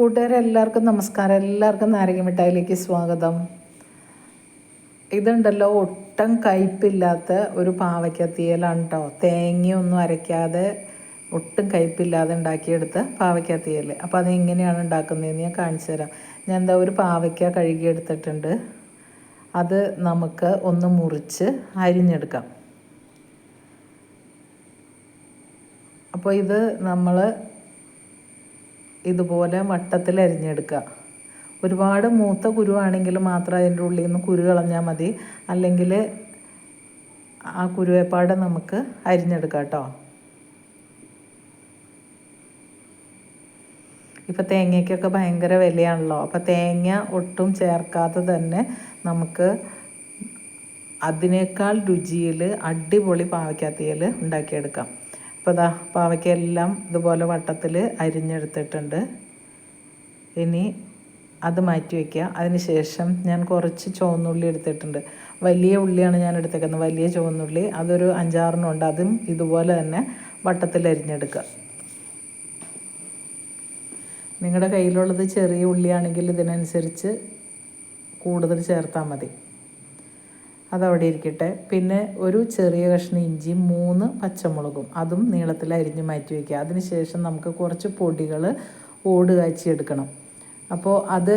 കൂട്ടുകാരെല്ലാവർക്കും നമസ്കാരം. എല്ലാവർക്കും നാരങ്ങ മിഠായിലേക്ക് സ്വാഗതം. ഇതുണ്ടല്ലോ ഒട്ടും കയ്പില്ലാത്ത ഒരു പാവയ്ക്ക തീയലാണ് കേട്ടോ തേങ്ങയൊന്നും അരയ്ക്കാതെ ഒട്ടും കയ്പില്ലാതെ ഉണ്ടാക്കിയെടുത്ത പാവയ്ക്ക തീയൽ അപ്പോൾ അത് എങ്ങനെയാണ് ഉണ്ടാക്കുന്നതെന്ന് ഞാൻ കാണിച്ചു തരാം. ഞാൻ എന്താ ഒരു പാവയ്ക്ക കഴുകിയെടുത്തിട്ടുണ്ട്. അത് നമുക്ക് ഒന്ന് മുറിച്ച് അരിഞ്ഞെടുക്കാം. അപ്പോൾ ഇത് നമ്മൾ ഇതുപോലെ വട്ടത്തിൽ അരിഞ്ഞെടുക്കുക. ഒരുപാട് മൂത്ത കുരുവാണെങ്കിൽ മാത്രം അതിന്റെ ഉള്ളിൽ നിന്ന് കുരു കളഞ്ഞാൽ മതി. അല്ലെങ്കിൽ ആ കുരുവേപ്പാട് നമുക്ക് അരിഞ്ഞെടുക്കാം കേട്ടോ. ഇപ്പം തേങ്ങയ്ക്കൊക്കെ ഭയങ്കര വിലയാണല്ലോ. അപ്പോൾ തേങ്ങ ഒട്ടും ചേർക്കാതെ തന്നെ നമുക്ക് അതിനേക്കാൾ രുചിയിൽ അടിപൊളി പാവയ്ക്കാത്തയിൽ ഉണ്ടാക്കിയെടുക്കാം. അപ്പോൾ ഇതാ പാവയ്ക്കെല്ലാം ഇതുപോലെ വട്ടത്തിൽ അരിഞ്ഞെടുത്തിട്ടുണ്ട്. ഇനി അത് മാറ്റി വയ്ക്കുക അതിന് ശേഷം ഞാൻ കുറച്ച് ചുവന്നുള്ളി എടുത്തിട്ടുണ്ട്. വലിയ ഉള്ളിയാണ് ഞാൻ എടുത്തേക്കുന്നത്. വലിയ ചുവന്നുള്ളി അതൊരു അഞ്ചാറെണ്ണമുണ്ട് അതും ഇതുപോലെ തന്നെ വട്ടത്തിൽ അരിഞ്ഞെടുക്കുക. നിങ്ങളുടെ കയ്യിലുള്ളത് ചെറിയ ഉള്ളിയാണെങ്കിൽ ഇതിനനുസരിച്ച് കൂടുതൽ ചേർത്താൽ മതി. അതവിടെ ഇരിക്കട്ടെ. പിന്നെ ഒരു ചെറിയ കഷ്ണം ഇഞ്ചി മൂന്ന് പച്ചമുളകും. അതും നീളത്തിൽ അരിഞ്ഞ് മാറ്റി വയ്ക്കുക അതിനുശേഷം നമുക്ക് കുറച്ച് പൊടികൾ ഓട് കാച്ചിയെടുക്കണം അപ്പോൾ അത്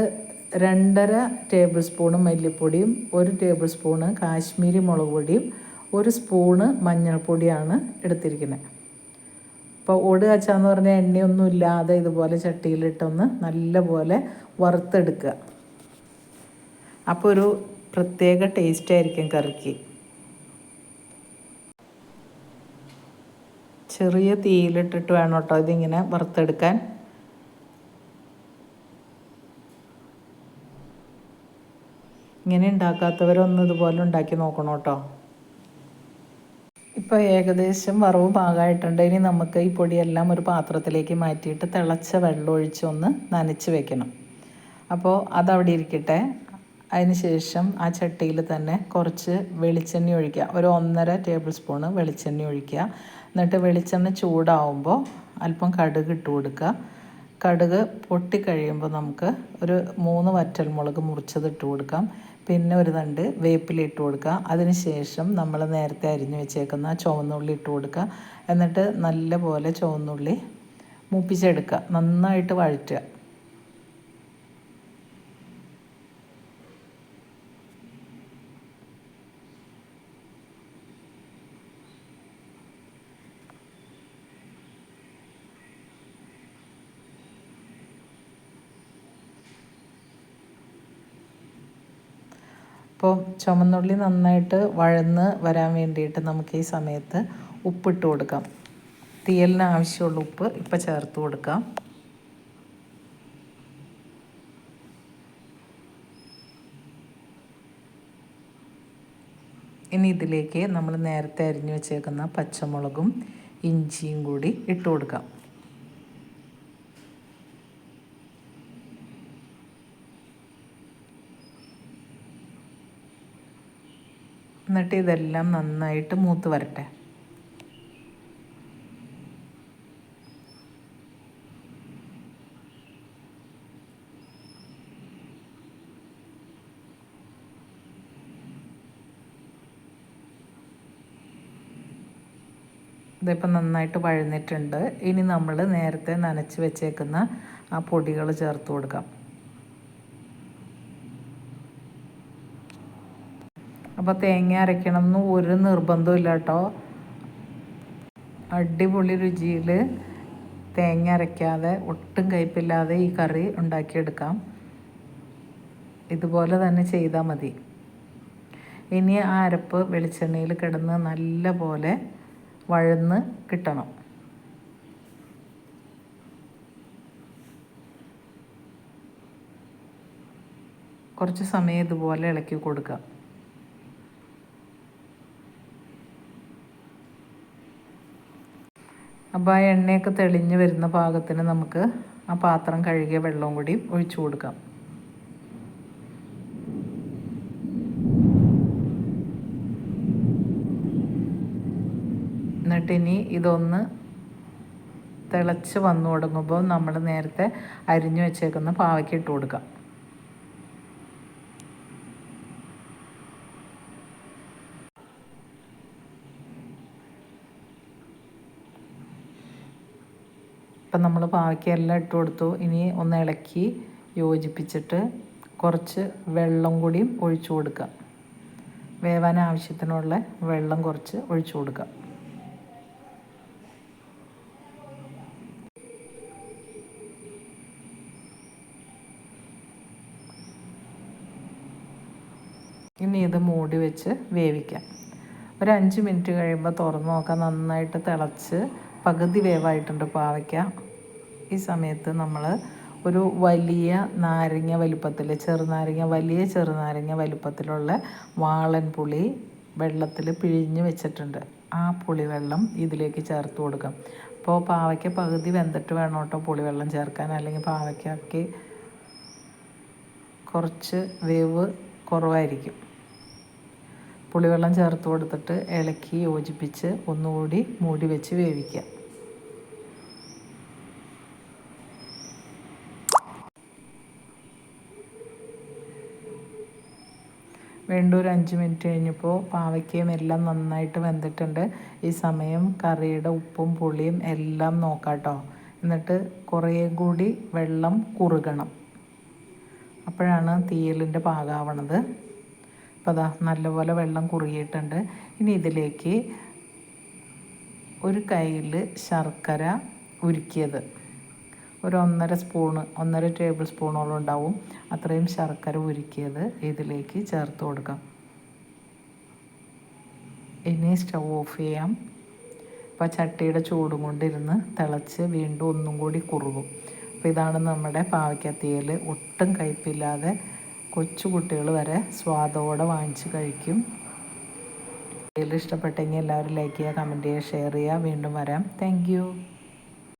രണ്ടര ടേബിൾ സ്പൂണ് മല്ലിപ്പൊടിയും ഒരു ടേബിൾ സ്പൂണ് കാശ്മീരി മുളക് പൊടിയും ഒരു സ്പൂണ് മഞ്ഞൾപ്പൊടിയാണ് എടുത്തിരിക്കുന്നത് അപ്പോൾ ഓട് കാച്ചാന്ന് പറഞ്ഞാൽ എണ്ണയൊന്നും ഇല്ലാതെ ഇതുപോലെ ചട്ടിയിലിട്ടൊന്ന് നല്ലപോലെ വറുത്തെടുക്കുക. അപ്പോൾ ഒരു പ്രത്യേക ടേസ്റ്റ് ആയിരിക്കും കറിക്ക്. ചെറിയ തീയിലിട്ടിട്ട് വേണം കേട്ടോ ഇതിങ്ങനെ വറുത്തെടുക്കാൻ. ഇങ്ങനെ ഉണ്ടാക്കാത്തവരൊന്ന് ഇതുപോലെ ഉണ്ടാക്കി നോക്കണം കേട്ടോ ഇപ്പോൾ ഏകദേശം വറവ് പാകമായിട്ടുണ്ട്. ഇനി നമുക്ക് ഈ പൊടിയെല്ലാം ഒരു പാത്രത്തിലേക്ക് മാറ്റിയിട്ട് തിളച്ച വെള്ളം ഒഴിച്ചൊന്ന് നനച്ച് വെക്കണം. അപ്പോൾ അതവിടെ ഇരിക്കട്ടെ. അതിന് ശേഷം ആ ചട്ടിയിൽ തന്നെ കുറച്ച് വെളിച്ചെണ്ണ ഒഴിക്കുക. ഒരു ഒന്നര ടേബിൾ സ്പൂണ് വെളിച്ചെണ്ണ ഒഴിക്കുക. എന്നിട്ട് വെളിച്ചെണ്ണ ചൂടാവുമ്പോൾ അല്പം കടുക് ഇട്ട് കൊടുക്കുക. കടുക് പൊട്ടിക്കഴിയുമ്പോൾ നമുക്ക് ഒരു മൂന്ന് വറ്റൽമുളക് മുറിച്ചത് ഇട്ട് കൊടുക്കാം. പിന്നെ ഒരു തണ്ട് വേപ്പില ഇട്ട് കൊടുക്കുക. അതിനുശേഷം നമ്മൾ നേരത്തെ അരിഞ്ഞു വെച്ചേക്കുന്ന ചുവന്നുള്ളി ഇട്ട് കൊടുക്കുക. എന്നിട്ട് നല്ല പോലെ ചുവന്നുള്ളി മൂപ്പിച്ചെടുക്കുക. നന്നായിട്ട് വഴറ്റുക. അപ്പോൾ ചുമന്നുള്ളി നന്നായിട്ട് വഴന്ന് വരാൻ വേണ്ടിയിട്ട് നമുക്ക് ഈ സമയത്ത് ഉപ്പിട്ട് കൊടുക്കാം. തീയലിന് ആവശ്യമുള്ള ഉപ്പ് ഇപ്പം ചേർത്ത് കൊടുക്കാം. ഇനി ഇതിലേക്ക് നമ്മൾ നേരത്തെ അരിഞ്ഞു വെച്ചേക്കുന്ന പച്ചമുളകും ഇഞ്ചിയും കൂടി ഇട്ട് കൊടുക്കാം. എന്നിട്ട് ഇതെല്ലാം നന്നായിട്ട് മൂത്ത് വരട്ടെ. ഇതിപ്പോൾ നന്നായിട്ട് വഴന്നിട്ടുണ്ട് ഇനി നമ്മൾ നേരത്തെ നനച്ച് വെച്ചേക്കുന്ന ആ പൊടികൾ ചേർത്ത് കൊടുക്കാം. അപ്പോൾ തേങ്ങ അരയ്ക്കണം എന്ന് ഒരു നിർബന്ധമില്ല കേട്ടോ അടിപൊളി രുചിയിൽ തേങ്ങ അരയ്ക്കാതെ ഒട്ടും കയ്പില്ലാതെ ഈ കറി ഉണ്ടാക്കിയെടുക്കാം. ഇതുപോലെ തന്നെ ചെയ്താൽ മതി. ഇനി ആ അരപ്പ് വെളിച്ചെണ്ണയിൽ കിടന്ന് നല്ല പോലെ വഴന്ന് കിട്ടണം. കുറച്ച് സമയം ഇതുപോലെ ഇളക്കി കൊടുക്കാം. അപ്പോൾ ആ എണ്ണയൊക്കെ തെളിഞ്ഞ് വരുന്ന പാകത്തിന് നമുക്ക് ആ പാത്രം കഴുകിയ വെള്ളവും കൂടി ഒഴിച്ചു കൊടുക്കാം. എന്നിട്ട് ഇനി ഇതൊന്ന് തിളച്ച് വന്നു തുടങ്ങുമ്പോൾ നമ്മൾ നേരത്തെ അരിഞ്ഞു വെച്ചേക്കുന്ന പാവയ്ക്ക് ഇട്ട് കൊടുക്കാം. ഇപ്പം നമ്മൾ പാവയ്ക്ക എല്ലാം ഇട്ട് കൊടുത്തു. ഇനി ഒന്ന് ഇളക്കി യോജിപ്പിച്ചിട്ട് കുറച്ച് വെള്ളം കൂടിയും ഒഴിച്ചു കൊടുക്കുക. വേവാൻ ആവശ്യത്തിനുള്ള വെള്ളം കുറച്ച് ഒഴിച്ചു കൊടുക്കുക. ഇനി ഇത് മൂടി വെച്ച് വേവിക്കാം. ഒരു അഞ്ച് മിനിറ്റ് കഴിയുമ്പോൾ തുറന്നു നോക്കാം. നന്നായിട്ട് തിളച്ച് പകുതി വേവായിട്ടുണ്ട് പാവയ്ക്ക. ഈ സമയത്ത് നമ്മൾ ഒരു വലിയ നാരങ്ങ വലിപ്പത്തിൽ ചെറുനാരങ്ങ വലിയ ചെറുനാരങ്ങ വലിപ്പത്തിലുള്ള വാളൻ പുളി വെള്ളത്തിൽ പിഴിഞ്ഞ് വെച്ചിട്ടുണ്ട്. ആ പുളിവെള്ളം ഇതിലേക്ക് ചേർത്ത് കൊടുക്കാം. അപ്പോൾ പാവയ്ക്ക പകുതി വെന്തിട്ട് വേണം കേട്ടോ പുളിവെള്ളം ചേർക്കാൻ? അല്ലെങ്കിൽ പാവയ്ക്കാക്കി കുറച്ച് വേവ് കുറവായിരിക്കും. പുളിവെള്ളം ചേർത്ത് കൊടുത്തിട്ട് ഇളക്കി യോജിപ്പിച്ച് ഒന്നുകൂടി മൂടി വെച്ച് വേവിക്കുക വീണ്ടും ഒരു അഞ്ച് മിനിറ്റ് കഴിഞ്ഞപ്പോൾ പാവയ്ക്കയും എല്ലാം നന്നായിട്ട് വെന്തിട്ടുണ്ട്. ഈ സമയം കറിയുടെ ഉപ്പും പുളിയും എല്ലാം നോക്കാം കേട്ടോ എന്നിട്ട് കുറേ കൂടി വെള്ളം കുറുകണം. അപ്പോഴാണ് തീയലിന്റെ പാകാവണത്. അപ്പോൾ അതാ നല്ലപോലെ വെള്ളം കുറുകിയിട്ടുണ്ട്. ഇനി ഇതിലേക്ക് ഒരു കയ്യിൽ ശർക്കര ഉരുക്കിയത്. ഒരു ഒന്നര സ്പൂണ് ഒന്നര ടേബിൾ സ്പൂണോളം ഉണ്ടാവും. അത്രയും ശർക്കര ഉരുക്കിയത് ഇതിലേക്ക് ചേർത്ത് കൊടുക്കാം. ഇനി സ്റ്റൗ ഓഫ് ചെയ്യാം. അപ്പോൾ ചട്ടിയുടെ ചൂടും കൊണ്ടിരുന്ന് തിളച്ച് വീണ്ടും ഒന്നും കൂടി കുറുകും. അപ്പോൾ ഇതാണ് നമ്മുടെ പാവയ്ക്കത്തിയൽ ഒട്ടും കയ്പില്ലാതെ കൊച്ചു കുട്ടികൾ വരെ സ്വാദോടെ വാങ്ങിച്ച് കഴിക്കും. ഇഷ്ടപ്പെട്ടെങ്കിൽ എല്ലാവരും ലൈക്ക് ചെയ്യുക കമന്റ് ചെയ്യുക ഷെയർ ചെയ്യുക. വീണ്ടും വരാം. താങ്ക്